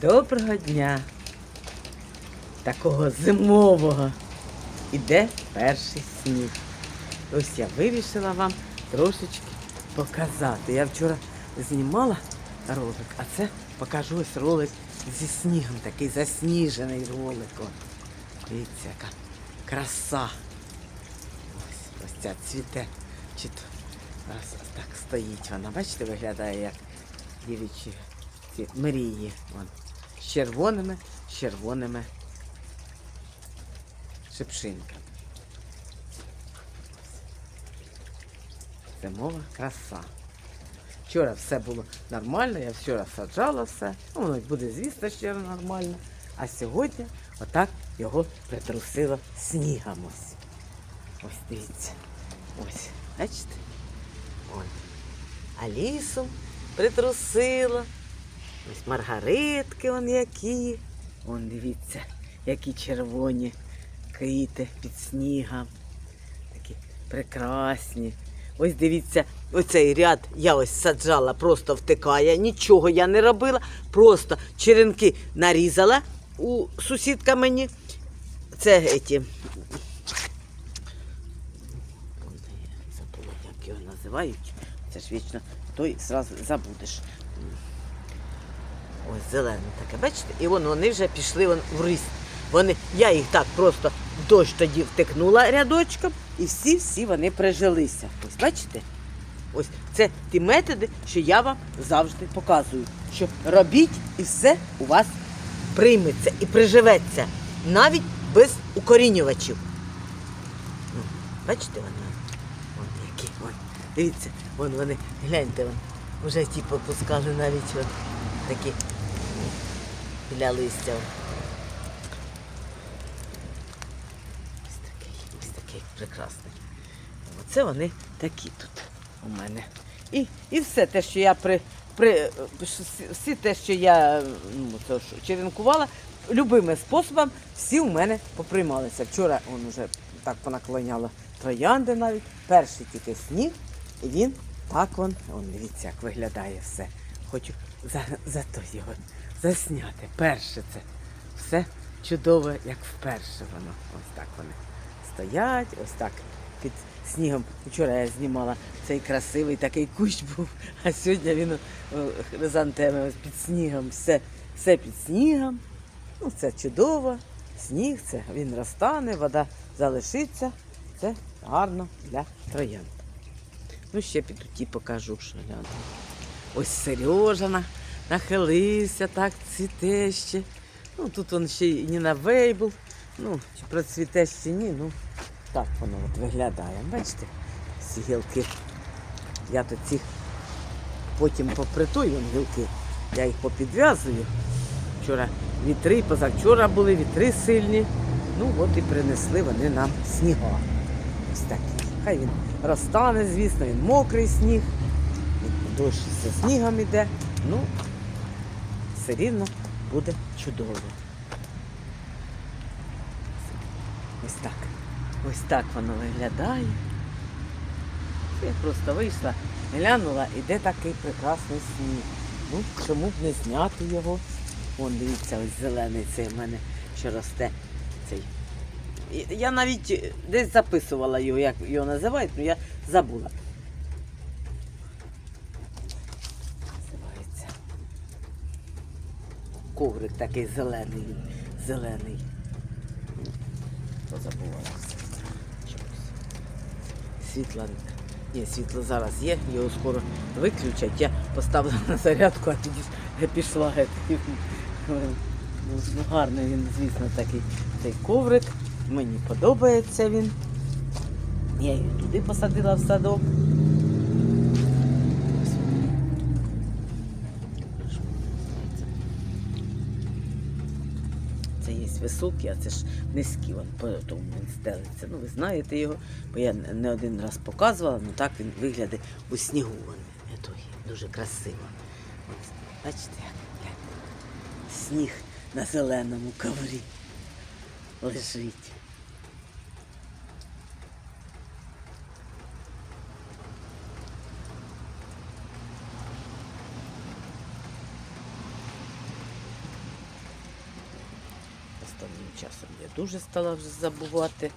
Доброго дня. Такого зимового. Іде перший сніг. Ось я вирішила вам трошечки показати. Я вчора знімала ролик, а це покажу ось ролик зі снігом, такий засніжений ролик. Дивіться, яка краса. Ось, ось ця цвіте. Чи то ось так стоїть вона. Бачите, виглядає як дівічі ці мрії. Вон. З червоними, з червоними шипшинками. Зимова краса. Вчора все було нормально, я вчора саджала все. Ну, воно буде, звісно, ще нормально. А сьогодні отак його притрусило снігом ось. Ось дивіться. Ось, бачите? Ось. А лісом притрусило. Ось маргаритки он які. Вон дивіться, які червоні квіти під снігом. Такі прекрасні. Ось дивіться, оцей ряд я ось саджала, просто втикає. Нічого я не робила. Просто черенки нарізала у сусідка мені. Це еті. Забула, як його називають. Це ж вічно той зразу забудеш. Ось зелене таке, бачите? І вон вони вже пішли вон в ріст. Вони, я їх так просто дощ тоді втикнула рядочком, і всі-всі вони прижилися. Ось бачите? Ось це ті методи, що я вам завжди показую. Що робіть і все у вас прийметься і приживеться. Навіть без укорінювачів. Ну, бачите вони? Вон які, вон. Дивіться, вон вони, гляньте, вон. Вже ті попускали навіть от такі біля листя. Ось такий, ось такий прекрасний. Оце вони такі тут у мене. І, і все те, що я при, при всі те, що я ну, то, що, черенкувала, любими способами всі у мене поприймалися. Вчора он уже так понаклоняла троянди навіть. Перший тільки сніг, і він так он, он дивіться, як виглядає все. Хочу за, за то його засняти. Перше це все чудово, як вперше воно. Ось так вони стоять, ось так під снігом. Вчора я знімала цей красивий такий кущ був, а сьогодні він о, хризантеми під снігом. Все, все під снігом. Ну, це чудово. Сніг, це він розтане, вода залишиться. Це гарно для троянд. Ну, ще піду ті покажу, що гляну. Ось Сережа на- нахилився, так цвіте ще. Ну, тут він ще і Ніна Вейбл. Ну, чи процвіте ні, ну так воно от виглядає. Бачите, ці гілки. Я то ці потім попритую гілки, я їх попідв'язую. Вчора вітри, позавчора були вітри сильні. Ну от і принесли вони нам сніга. Ось такий. Хай він розтане, звісно, він мокрий сніг. Дощ зі снігом іде. Ну, все рівно буде чудово. Ось так. Ось так воно виглядає. Я просто вийшла, глянула, іде такий прекрасний сніг. Ну, чому б не зняти його? Вон, дивіться, ось зелений цей в мене, що росте. Цей. Я навіть десь записувала його, як його називають, але я забула. Коврик такий зелений, зелений. Позабувалася. Світла. Ні, світло зараз є, його скоро виключать. Я поставила на зарядку, а тоді пішла. геть. Ну, гарний він, звісно, такий цей коврик. Мені подобається він. Я її туди посадила в садок. Ось. А це ж низький, він по тому він стелиться. Ну, ви знаєте його, бо я не один раз показувала, ну так він виглядає у снігу. Він, дуже красиво. От, бачите, як сніг на зеленому коврі лежить. Останнім часом я дуже стала вже забувати.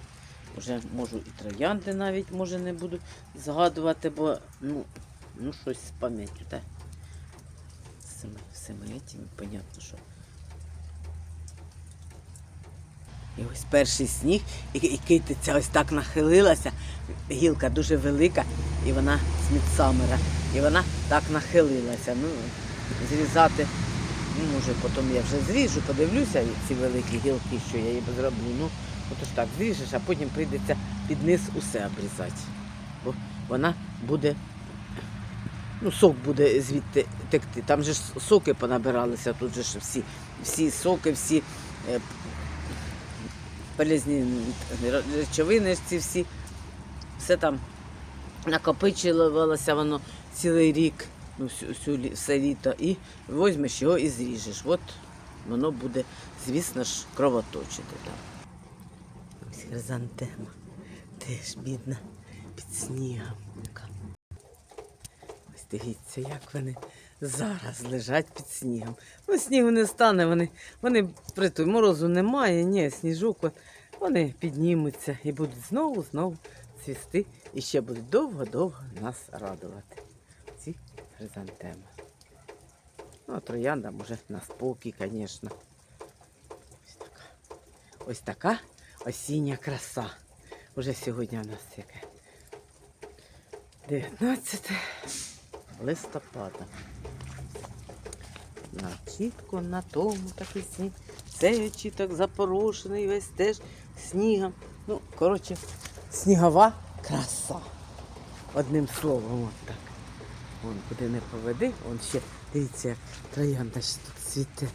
Вже можу і троянди навіть може не буду згадувати, бо ну, ну щось з пам'яттю, так? З цими понятно, що. І ось перший сніг, і, і китиця ось так нахилилася. Гілка дуже велика, і вона з мідсамера. І вона так нахилилася. Ну, зрізати, ну, може, потім я вже зріжу, подивлюся ці великі гілки, що я їм зроблю. Ну, отож так, зріжеш, а потім прийдеться під низ усе обрізати. Бо вона буде, ну, сок буде звідти текти. Там же ж соки понабиралися, тут же ж всі, всі соки, всі е, полезні речовини ці всі. Все там накопичувалося воно цілий рік, ну, всю, всю, все літо, і візьмеш його і зріжеш. От воно буде, звісно ж, кровоточити там. Ось хризантема. Теж бідна під снігом. Ось дивіться, як вони зараз лежать під снігом. Ну, снігу не стане, вони, вони при той морозу немає, ні, сніжок. От, вони піднімуться і будуть знову, знову цвісти і ще будуть довго-довго нас радувати. Ці. Ну, а троянда може на спокій, звісно. Ось така. Ось така осіння краса. Уже сьогодні у нас яке? 19 листопада. На чітко на тому такий сніг. Це чіток запорошений весь теж снігом. Ну, коротше, снігова краса. Одним словом, от так. Вон куди не поведи, вон ще, дивіться, троянда ще тут цвіте.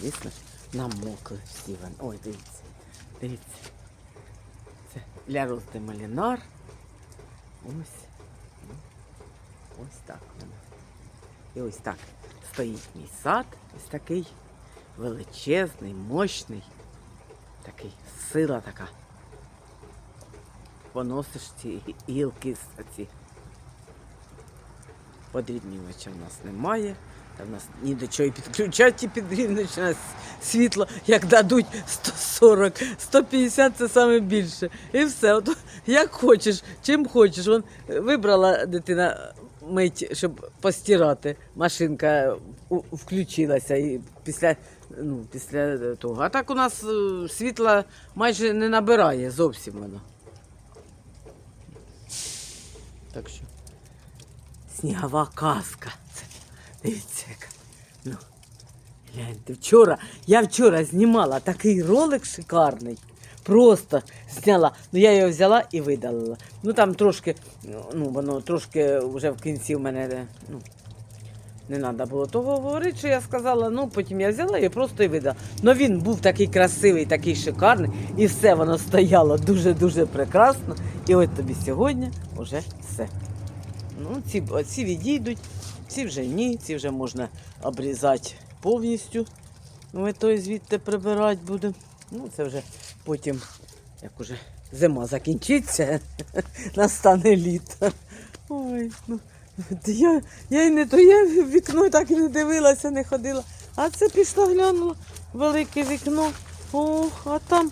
Звісно намокли всі вони. Ой, дивіться, дивіться. Це для розди малінар. Ось. Ось так воно. І ось так стоїть мій сад, ось такий величезний, мощний, такий сила така. Поносиш ці гілки ці. Подрібнювача в нас немає. Та в нас ні до чого підключать ті. У світло, як дадуть 140, 150 це саме більше. І все. От, як хочеш, чим хочеш. Вон, вибрала дитина мить, щоб постирати. Машинка включилася і після, ну, після того. А так у нас е, світла майже не набирає зовсім воно. Так що снігова казка. Це, дивіться, яка. Ну, гляньте, вчора, я вчора знімала такий ролик шикарний. Просто зняла. Ну я його взяла і видалила. Ну там трошки, ну воно трошки вже в кінці в мене ну, не треба було того говорити, що я сказала. Ну потім я взяла і просто і видала. Ну він був такий красивий, такий шикарний, і все воно стояло дуже-дуже прекрасно. І от тобі сьогодні вже все. Ну, ці, ці відійдуть, ці вже ні, ці вже можна обрізати повністю. Ми той звідти прибирати будемо. Ну, це вже потім, як уже зима закінчиться, настане літо. Ой, ну, я, я й не то я вікно так і не дивилася, не ходила. А це пішла глянула велике вікно. Ох, а там,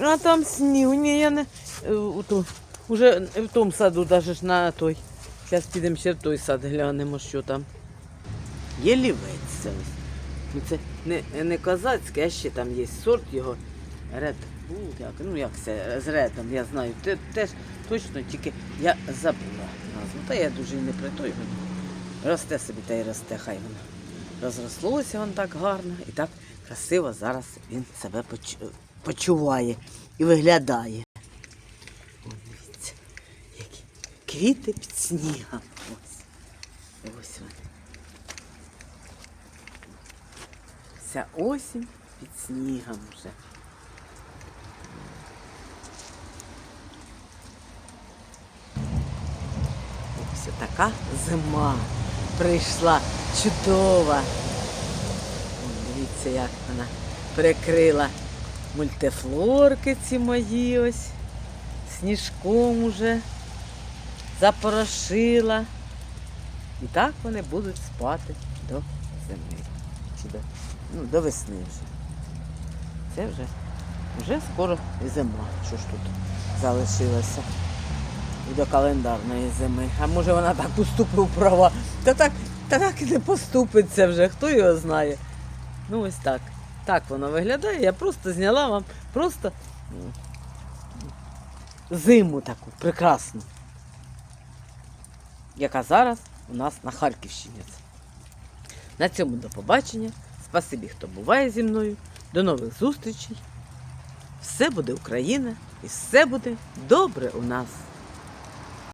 а там сніг. Ні, я не е, ту- уже в тому саду, навіть на той. Зараз підемо ще в той сад глянемо, що там. Є лівець. Ну, це не, не козацький, а ще там є сорт його. Ред. Ну, як, ну як це, з редом, я знаю. Те, теж точно, тільки я забула назву. Та я дуже і не при той. Росте собі та й росте, хай воно. Розрослося воно так гарно і так красиво зараз він себе поч- почуває і виглядає. Квіти під снігом. Ось. Ось вони. Вся осінь під снігом вже. Ось така зима прийшла чудова. Дивіться, як вона прикрила мультифлорки ці мої ось. Сніжком уже запорошила. І так вони будуть спати до зими. до, ну, до весни вже. Це вже, вже скоро зима. Що ж тут залишилося? До календарної зими. А може вона так уступив права. Та так, та так і не поступиться вже, хто його знає. Ну ось так. Так воно виглядає. Я просто зняла вам просто зиму таку прекрасну, яка зараз у нас на Харківщині. На цьому до побачення. Спасибі, хто буває зі мною. До нових зустрічей. Все буде Україна і все буде добре у нас.